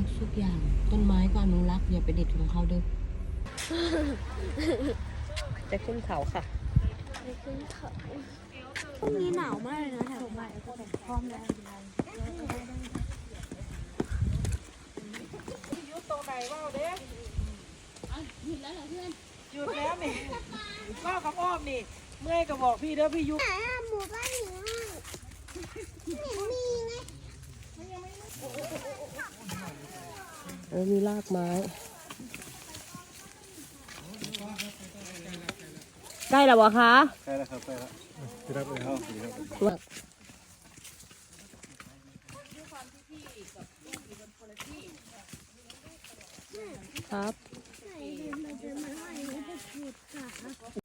นุรักษ์ทุกอย่าง ต้นไม้ก็อนุรักษ์อย่าไปเด็ดของเขาเด้อจะขึ้นเขาค่ะไปขึ้นเขาพรุ่งนี้หนาวมากเลยนะแถวบ้านพร้อมแล้วหยุดแล้วนี่ก็กับอ้อมนี่ เมื่อยก็บอกพี่เด้อพี่ยุไหนอะหมู่บ้านอยู่ห้างไม่เห็นมีไง เออมีรากไม้ ได้แล้ววะคะใช่แล้วครับใช่แล้วครับเลยครับครับครับ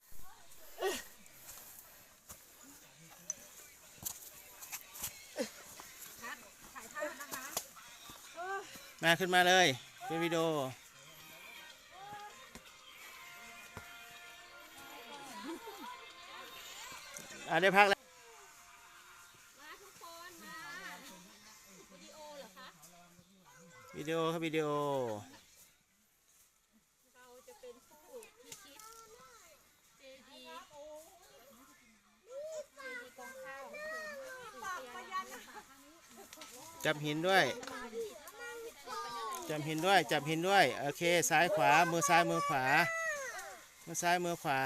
ไหนเดินมาเดินมาไหนไม่ได้หยุดขามาขึ้นมาเลยเป็นวิดีโออะได้พักแล้ววิดีโอครับวิดีโอจับหินด้วย จับหินด้วยจับหินด้วยโอเคซ้ายขวามือซ้ายมือขวา มือซ้ายมือขวา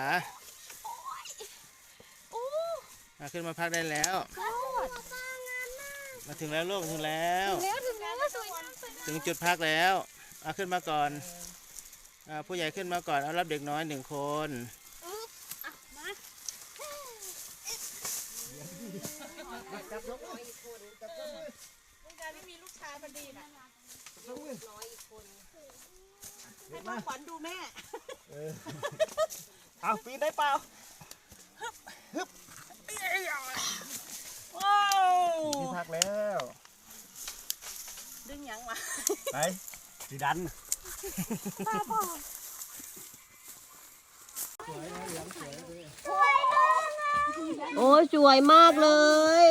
มาขึ้นมาพักได้แล้ว มาถึงแล้วลูกถึงแล้วแล้วถึงแล้วสวยถึงจุดพักแล้วเอาขึ้นมาก่อนอาผู้ใหญ่ขึ้นมาก่อนเอารับเด็กน้อยหนึ่งคน ให้มา ขวัญดูแม่เอาปีนได้เปล่าว้าวที่พักแล้ว ดึงหยังวะไปสีดันโอ้ยสวยมากเลย